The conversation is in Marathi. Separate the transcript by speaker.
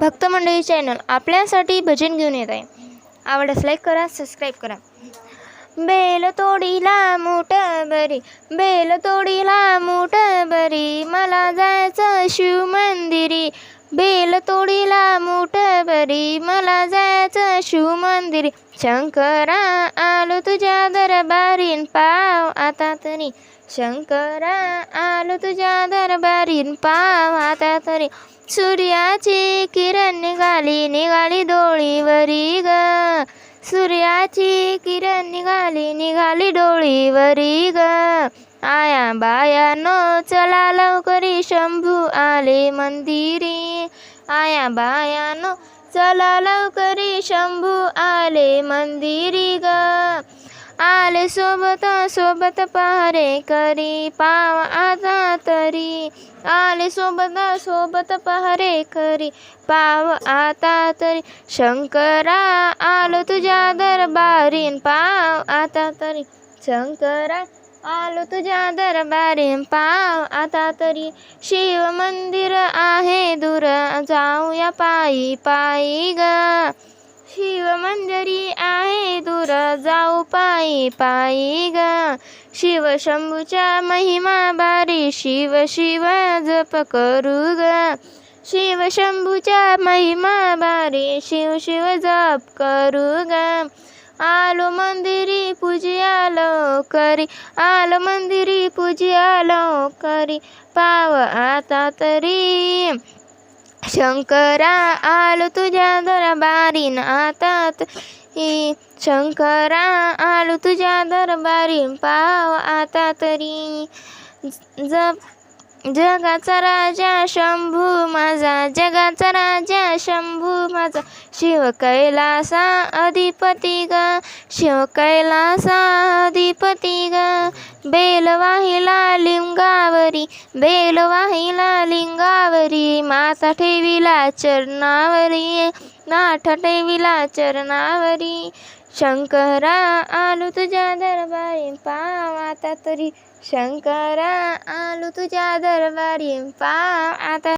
Speaker 1: भक्त मंडळी चॅनल आपल्यासाठी भजन घेऊन येत आहे. आवडल्यास लाईक करा सबस्क्राईब करा. बेल तोडीला मोठ बरी बेल तोडीला मोठ बरी मला जायचं शिव मंदिरी. मंदिरी. शंकरा आलो तुझ्या दरबारीन पाव आता तरी. शंकरा आलो तुझ्या दरबारीन पाव आता तरी. सूर्याची किरण निघाली निघाली डोळीवरी ग. सूर्याची किरण निघाली निघाली डोळीवरी ग. आया बायानो चला लवकरी शंभू आले मंदिरी. आया बायानो चला लवकरी शंभू आले मंदिरी ग. आले सोबत सोबत पहारे करी. पाव आता तरी. आले सोबत सोबत पहारे करी. पाव आता तरी. शंकरा आलो तुझ्या दरबारीन. पाव आता तरी. शंकरा आलो तुझ्या दरबारीन. पाव आता तरी. शिव मंदिर आहे दूर. जाऊया पायी पायी ग. शिव मंदिरी आहे दूर जाऊ पायी पायी ग. शिव शंभूच्या महिमा बारी शिव शिव जप करू ग. शिव शंभूच्या महिमा बारी शिव शिव जप करू ग. आलो मंदिरी पूजियालो करी. आलो मंदिरी पूजियालो करी. पाव आता तरी. शंकरा आलो तुझ्या दरबारीन. आता तरी शंकरा आलो तुझ्या दरबारीन. पाव आता तरी ज जगाचा राजा शंभू माझा जगाचा राजा शंभू माझा. शिव कैलासा अधिपती ग शिव कैलासा अधिपती ग. बेल वाहिला लिंगावरी बेल वाहिला लिंगावरी. माता ठेविला चरणावरी नाथ ठेविला चरणावरी. शंकरा आलो तुझ्या दरबारी पाव आता तरी. शंकरा आलो तुझ्या दरबारी पाव आता